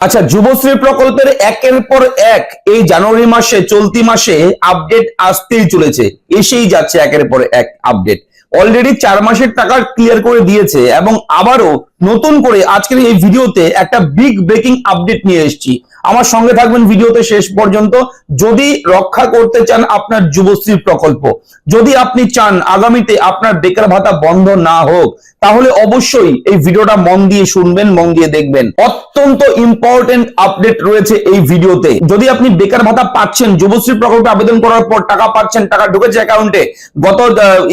আচ্ছা যুবশ্রী প্রকল্পের একের পর এক এই জানুয়ারি মাসে, চলতি মাসে আপডেট আসতেই চলেছে। এসেই যাচ্ছে একের পর এক আপডেট অলরেডি চার মাসের টাকা ক্লিয়ার করে দিয়েছে এবং আবারও নতুন করে আজকের এই ভিডিওতে একটা বিগ ব্রেকিং আপডেট নিয়ে এসেছি। আমার সঙ্গে থাকবেন ভিডিওতে শেষ পর্যন্ত। যদি রক্ষা করতে চান আপনার যুবশ্রী প্রকল্প, যদি আপনি চান আগামীতে আপনার বেকার ভাতা বন্ধ না হোক, তাহলে অবশ্যই এই ভিডিওটা মন দিয়ে শুনবেন, মন দিয়ে দেখবেন। অত্যন্ত ইম্পর্টেন্ট আপডেট রয়েছে এই ভিডিওতে। যদি আপনি বেকার ভাতা পাচ্ছেন যুবশ্রী প্রকল্পে আবেদন করার পর টাকা পাচ্ছেন, টাকা ঢুকেছে অ্যাকাউন্টে গত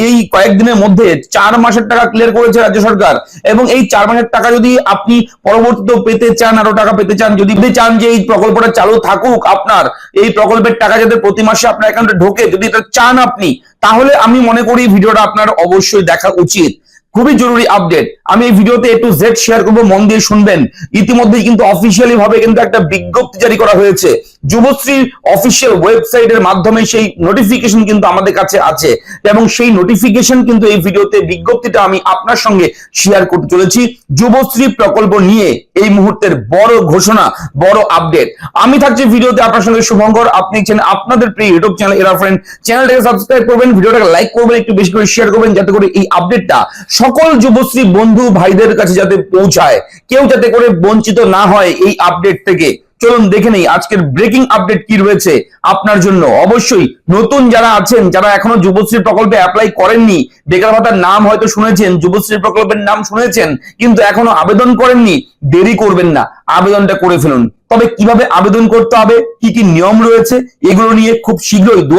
এই কয়েকদিনের মধ্যে চার মাসের টাকা ক্লিয়ার করেছে রাজ্য সরকার। এবং এই চার মাসের টাকা যদি আপনি পরবর্তীতে পেতে চান, আরও টাকা পেতে চান, যদি চান যে এই প্রকল্পটা চালু থাকুক আপনার, এই প্রকল্পের টাকা যাতে প্রতি মাসে আপনার অ্যাকাউন্টে ঢোকে, যদি এটা চান আপনি, তাহলে আমি মনে করি ভিডিওটা আপনার অবশ্যই দেখা উচিত। খুবই জরুরি আপডেট আমি এই ভিডিওতে একটু জেড শেয়ার করব, মন দিয়ে শুনবেন। ইতিমধ্যেই কিন্তু অফিসিয়ালি ভাবে কিন্তু একটা বিজ্ঞপ্তি জারি করা হয়েছে। যুবশ্রী অফিসিয়াল ওয়েবসাইটের মাধ্যমে সেই নোটিফিকেশন কিন্তু আমাদের কাছে আছে। এবং সেই নোটিফিকেশন কিন্তু এই ভিডিওতে বিজ্ঞপ্তিটা আমি আপনার সঙ্গে শেয়ার করতে চলেছি। যুবশ্রী প্রকল্প নিয়ে এই মুহূর্তের বড় ঘোষণা, বড় আপডেট আমি থাকছি ভিডিওতে আপনার সঙ্গে শুভঙ্কর। আপনি ছেন আপনাদের প্রিয় ইউটিউব চ্যানেল এরা ফ্রেন্ড চ্যানেলটাকে সাবস্ক্রাইব করবেন, ভিডিওটাকে লাইক করবেন, একটু বেশি করে শেয়ার করবেন, যাতে করে এই আপডেটটা সকল যুবশ্রী বন্ধু ভাইদের কাছে যাতে পৌঁছায়। কেউ যাতে করে বঞ্চিত না হয় এই আপডেট থেকে। চলুন দেখে নেই আজকের ব্রেকিং আপডেট কি রয়েছে আপনার জন্য। অবশ্যই নতুন যারা আছেন, যারা এখনও যুবশ্রী প্রকল্পে অ্যাপ্লাই করেননি, বেকার ভাতার নাম হয়তো শুনেছেন, যুবশ্রী প্রকল্পের নাম শুনেছেন, কিন্তু এখনও আবেদন করেননি দেরি করবেন না, আবেদনটা করে ফেলুন। তবে কীভাবে আবেদন করতে হবে, কি কি নিয়ম রয়েছে, এগুলো নিয়ে খুব শীঘ্রই দু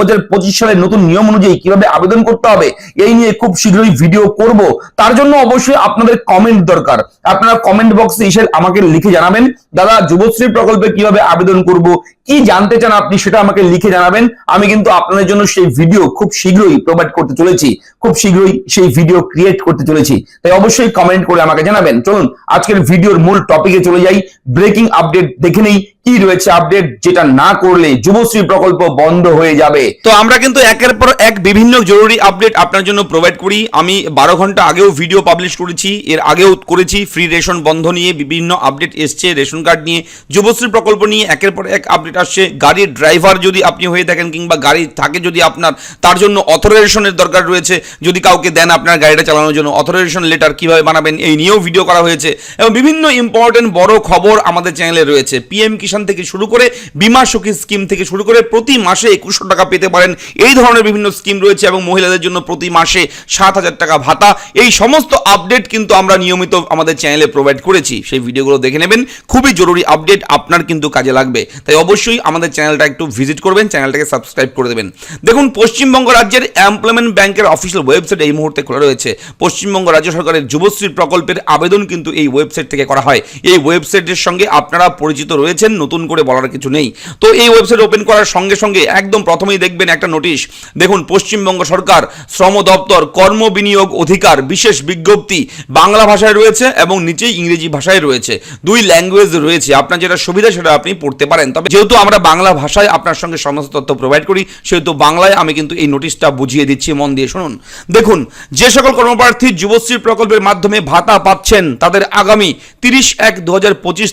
সালের নতুন নিয়ম অনুযায়ী কীভাবে আবেদন করতে হবে, এই নিয়ে খুব শীঘ্রই ভিডিও করব। তার জন্য অবশ্যই আপনাদের কমেন্ট দরকার। আপনারা কমেন্ট বক্সে এসে আমাকে লিখে জানাবেন, দাদা, যুবশ্রী প্রকল্পে কীভাবে আবেদন করব, কি জানতে চান আপনি সেটা আমাকে লিখে জানাবেন। আমি কিন্তু আপনাদের জন্য সেই ভিডিও খুব শীঘ্রই প্রোভাইড করতে চলেছি, খুব শীঘ্রই সেই ভিডিও ক্রিয়েট করতে চলেছি। তাই অবশ্যই কমেন্ট করে আমাকে জানাবেন। চলুন, আজকের ভিডিওর মূল টপিকে চলে যাই। ব্রেকিং আপডেট দেখে নেই। কি রয়েছে আপডেট যেটা না করলে যুবশ্রী প্রকল্প বন্ধ হয়ে যাবে? তো আমরা কিন্তু একের পর এক বিভিন্ন জরুরি আপডেট আপনার জন্য প্রোভাইড করি। আমি বারো ঘণ্টা আগেও ভিডিও পাবলিশ করেছি, এর আগেও করেছি ফ্রি রেশন বন্ধ নিয়ে বিভিন্ন আপডেট এসছে রেশন কার্ড নিয়ে। যুবশ্রী প্রকল্প নিয়ে একের পর এক আপডেট আসছে। গাড়ির ড্রাইভার যদি আপনি হয়ে থাকেন কিংবা গাড়ি থাকে যদি আপনার, তার জন্য অথরাইজেশনের দরকার রয়েছে। যদি কাউকে দেন আপনার গাড়িটা চালানোর জন্য অথরাইজেশন লেটার কীভাবে বানাবেন, এই নিয়েও ভিডিও করা হয়েছে। এবং বিভিন্ন ইম্পর্টেন্ট বড় খবর আমাদের চ্যানেলে রয়েছে। পিএম কিষাণ থেকে শুরু করে বিমা সখী স্কিম থেকে শুরু করে প্রতি মাসে একুশশো টাকা পেতে পারেন। এই ধরনের বিভিন্ন স্কিম রয়েছে এবং মহিলাদের জন্য প্রতি মাসে সাত হাজার টাকা ভাতা। এই সমস্ত আপডেট কিন্তু আমরা নিয়মিত আমাদের চ্যানেলে প্রোভাইড করেছি। সেই ভিডিওগুলো দেখে নেবেন। খুবই জরুরি আপডেট, আপনার কিন্তু কাজে লাগবে। তাই অবশ্যই আমাদের চ্যানেলটা একটু ভিজিট করবেন, চ্যানেলটাকে সাবস্ক্রাইব করে দেবেন। দেখুন, পশ্চিমবঙ্গ রাজ্যের এমপ্লয়মেন্ট ব্যাংকের অফিসিয়াল ওয়েবসাইট এই মুহূর্তে খোলা রয়েছে। পশ্চিমবঙ্গ রাজ্য সরকারের যুবশ্রী প্রকল্পের আবেদন কিন্তু এই ওয়েবসাইট থেকে করা হয়। এই ওয়েবসাইটের সঙ্গে আপনারা পরিচিত রয়েছেন নতুন করে বলার কিছু নেই। তো এই ওয়েবসাইট ওপেন করার সঙ্গে সঙ্গে একদম প্রথমেই দেখবেন একটা নোটিশ দেখুন, পশ্চিমবঙ্গ সরকার শ্রম দপ্তর কর্ম বিনিয়োগ অধিকার বিশেষ বিজ্ঞপ্তি বাংলা ভাষায় রয়েছে এবং নিচেই ইংরেজি ভাষায় রয়েছে। দুই ল্যাঙ্গুয়েজ রয়েছে। আপনার যেটা সুবিধা সেটা আপনি পড়তে পারেন। তবে যেহেতু আমরা বাংলা ভাষায় আপনার সঙ্গে সমস্ত তথ্য প্রোভাইড করি, সেহেতু বাংলায় আমি কিন্তু এই নোটিশটা বুঝিয়ে দিচ্ছি, মন দিয়ে শুনুন। দেখুন, যে সকল কর্মপ্রার্থী যুবশ্রী প্রকল্পের মাধ্যমে ভাতা পাচ্ছেন, তাদের আগামী তিরিশ এক দু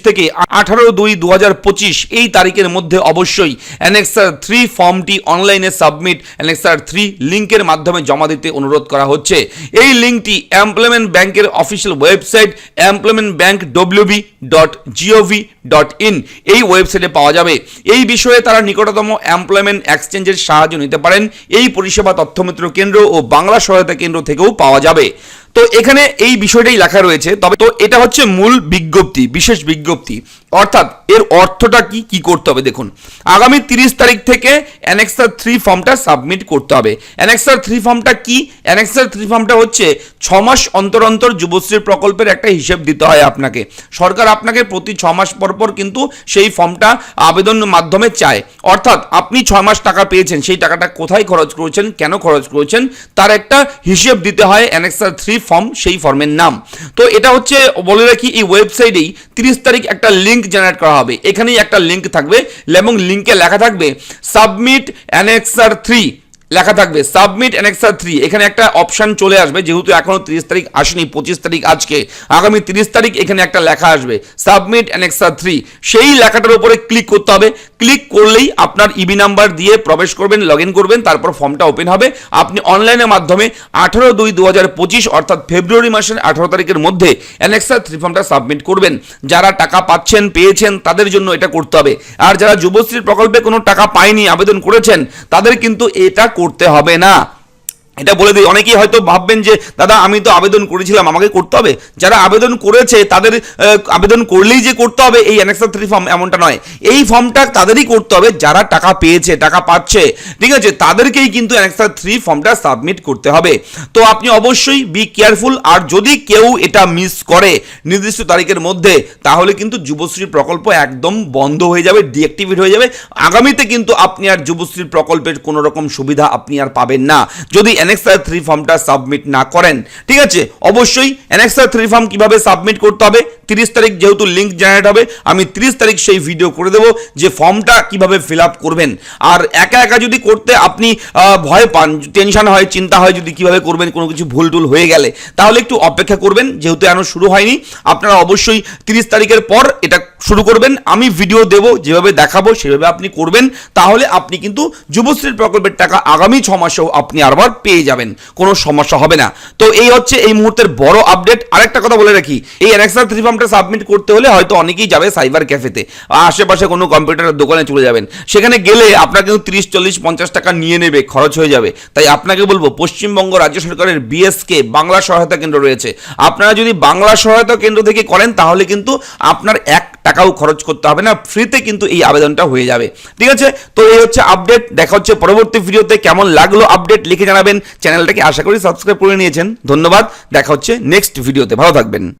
থেকে আঠারো দুই দু এই তারিখের মধ্যে অবশ্যই অ্যানেক্সার থ্রি ফর্মটি অনলাইনে সাবমিট, অ্যানেক্সার থ্রি লিঙ্কের মাধ্যমে জমা দিতে অনুরোধ করা হচ্ছে। এই লিঙ্কটি এমপ্লয়মেন্ট ব্যাংকের official website employment bank WB dot gov dot in. এই ওয়েবসাইটে পাওয়া যাবে। এই বিষয়ে তারা নিকটতম এমপ্লয়মেন্ট এক্সচেঞ্জের সাহায্য নিতে পারেন। এই পরিষেবা তথ্যমিত্র কেন্দ্র ও বাংলা সহায়তা কেন্দ্র থেকেও পাওয়া যাবে। তো এখানে এই বিষয়টাই লেখা রয়েছে, তবে তো এটা হচ্ছে মূল বিজ্ঞপ্তি, বিশেষ বিজ্ঞপ্তি। অর্থাৎ এর অর্থটা কি কি করতে হবে দেখুন। আগামী তিরিশ তারিখ থেকে অ্যানেক্সার থ্রি ফর্মটা সাবমিট করতে হবে। অ্যানেক্সার থ্রি ফর্মটা কি? অ্যানেক্সার থ্রি ফর্মটা হচ্ছে ছ মাস অন্তর অন্তর যুবশ্রী প্রকল্পের একটা হিসেব দিতে হয় আপনাকে। সরকার আপনাকে প্রতি ছ মাস পর পর কিন্তু সেই ফর্মটা আবেদন মাধ্যমে চায়। অর্থাৎ আপনি ছ মাস টাকা পেয়েছেন, সেই টাকাটা কোথায় খরচ করেছেন, কেন খরচ করেছেন, তার একটা হিসেব দিতে হয় অ্যানেক্সার থ্রি ফর্ম সেই ফর্মের নাম। তো এটা হচ্ছে, বলে রাখি, এই ওয়েবসাইটেই তিরিশ তারিখ একটা লিঙ্ক জেনারেট করা হবে। এখানেই একটা লিঙ্ক থাকবে এবং লিঙ্কে লেখা থাকবে সাবমিট অ্যানেক্সার থ্রি লেখা থাকবে সাবমিট অ্যানেক্সার থ্রি এখানে একটা অপশন চলে আসবে, যেহেতু এখনও তিরিশ তারিখ আসেনি, পঁচিশ তারিখ আজকে। আগামী তিরিশ তারিখ এখানে একটা লেখা আসবে সাবমিট অ্যানেক্সার থ্রি সেই লেখাটার উপরে ক্লিক করতে হবে ক্লিক করলেই আপনার ইবি নাম্বার দিয়ে প্রবেশ করবেন লগ করবেন, তারপর ফর্মটা ওপেন হবে। আপনি অনলাইনের মাধ্যমে আঠারো দুই দু হাজার পঁচিশ, অর্থাৎ ফেব্রুয়ারি মাসের আঠারো তারিখের মধ্যে অ্যানেক্সার থ্রি ফর্মটা সাবমিট করবেন। যারা টাকা পাচ্ছেন, পেয়েছেন, তাদের জন্য এটা করতে হবে। আর যারা যুবশ্রীর প্রকল্পে কোনো টাকা পায়নি, আবেদন করেছেন, তাদের কিন্তু এটা করতে হবে না। এটা বলে দিই। অনেকেই হয়তো ভাববেন যে, দাদা, আমি তো আবেদন করেছিলাম, আমাকে করতে হবে? যারা আবেদন করেছে, তাদের আবেদন করলেই যে করতে হবে, এই অ্যানেক্সার থ্রি ফর্ম এমনটা নয়। এই ফর্মটা তাদেরই করতে হবে, যারা টাকা পেয়েছে, টাকা পাচ্ছে। ঠিক আছে? তাদেরকেই কিন্তু অ্যানেক্সার থ্রি ফর্মটা সাবমিট করতে হবে। তো আপনি অবশ্যই বি কেয়ারফুল আর যদি কেউ এটা মিস করে নির্দিষ্ট তারিখের মধ্যে, তাহলে কিন্তু যুবশ্রী প্রকল্প একদম বন্ধ হয়ে যাবে ডিঅ্যাক্টিভেট হয়ে যাবে। আগামীতে কিন্তু আপনি আর যুবশ্রী প্রকল্পের কোনো রকম সুবিধা আপনি আর পাবেন না। যদি অ্যানেক্সার থ্রি ফর্মটা সাবমিট না করেন। ঠিক আছে? অবশ্যই অ্যানেক্সার থ্রি ফর্ম কীভাবে সাবমিট করতে হবে তিরিশ তারিখ যেহেতু লিঙ্ক জেনারেট হবে, আমি তিরিশ তারিখ সেই ভিডিও করে দেবো যে ফর্মটা কীভাবে ফিল আপ করবেন। আর একা একা যদি করতে আপনি ভয় পান টেনশন হয়, চিন্তা হয়, যদি কীভাবে করবেন, কোনো কিছু ভুল টুল হয়ে গেলে, তাহলে একটু অপেক্ষা করবেন, যেহেতু এখনও শুরু হয়নি, আপনারা অবশ্যই তিরিশ তারিখের পর এটা শুরু করবেন। আমি ভিডিও দেব, যেভাবে দেখাবো, সেভাবে আপনি করবেন, তাহলে আপনি কিন্তু যুবশ্রীর প্রকল্পের টাকা আগামী ছ মাসেও আপনি আরবার পেয়ে যাবেন, কোনো সমস্যা হবে না। তো এই হচ্ছে এই মুহূর্তের বড় আপডেট আরেকটা কথা বলে রাখি, এই অ্যানেক্সার থ্রি ফর্মটা সাবমিট করতে হলে হয়তো অনেকেই যাবে সাইবার ক্যাফেতে আশেপাশে কোনো কম্পিউটারের দোকানে চলে যাবেন। সেখানে গেলে আপনার কিন্তু তিরিশ, চল্লিশ, পঞ্চাশ টাকা নিয়ে নেবে, খরচ হয়ে যাবে। তাই আপনাকে বলব, পশ্চিমবঙ্গ রাজ্য সরকারের বিএসকে বাংলা সহায়তা কেন্দ্র রয়েছে। আপনারা যদি বাংলা সহায়তা কেন্দ্র থেকে করেন, তাহলে কিন্তু আপনার এক টাকাও খরচ করতে হবে না, ফ্রিতে কিন্তু এই আবেদনটা হয়ে যাবে। ঠিক আছে? তো এই হচ্ছে আপডেট দেখা হচ্ছে পরবর্তী ভিডিওতে। কেমন লাগল আপডেট লিখে জানাবেন। চ্যানেলটাকে আশা করি সাবস্ক্রাইব করে নিয়েছেন। ধন্যবাদ। দেখা হচ্ছে নেক্সট ভিডিওতে। ভালো থাকবেন।